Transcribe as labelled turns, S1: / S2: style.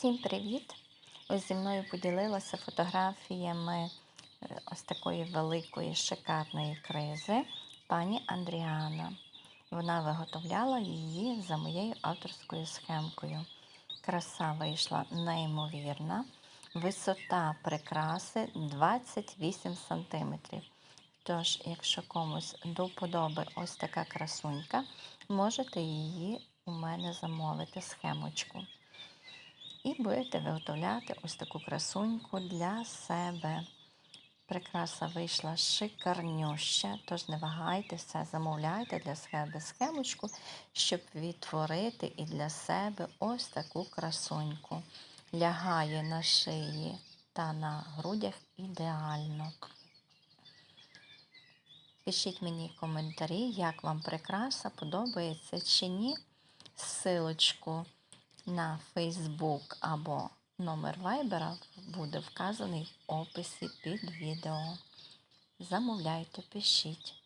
S1: Всім привіт! Ось зі мною поділилася фотографіями е, ось такої великої шикарної кризи пані Андріана. Вона виготовляла її за моєю авторською схемкою. Краса вийшла неймовірна. Висота прикраси 28 см. Тож, якщо комусь до вподоби ось така красунька, можете її у мене замовити схемочку. Будете виготовляти ось таку красуньку для себе. Прикраса вийшла шикарнюща, тож не вагайтеся, замовляйте для себе схемочку, щоб відтворити і для себе ось таку красуньку. Лягає на шиї та на грудях ідеально. Пишіть мені коментарі, як вам прикраса, подобається чи ні. Силочку на Facebook або номер Viber буде вказаний в описі під відео. Замовляйте, пишіть.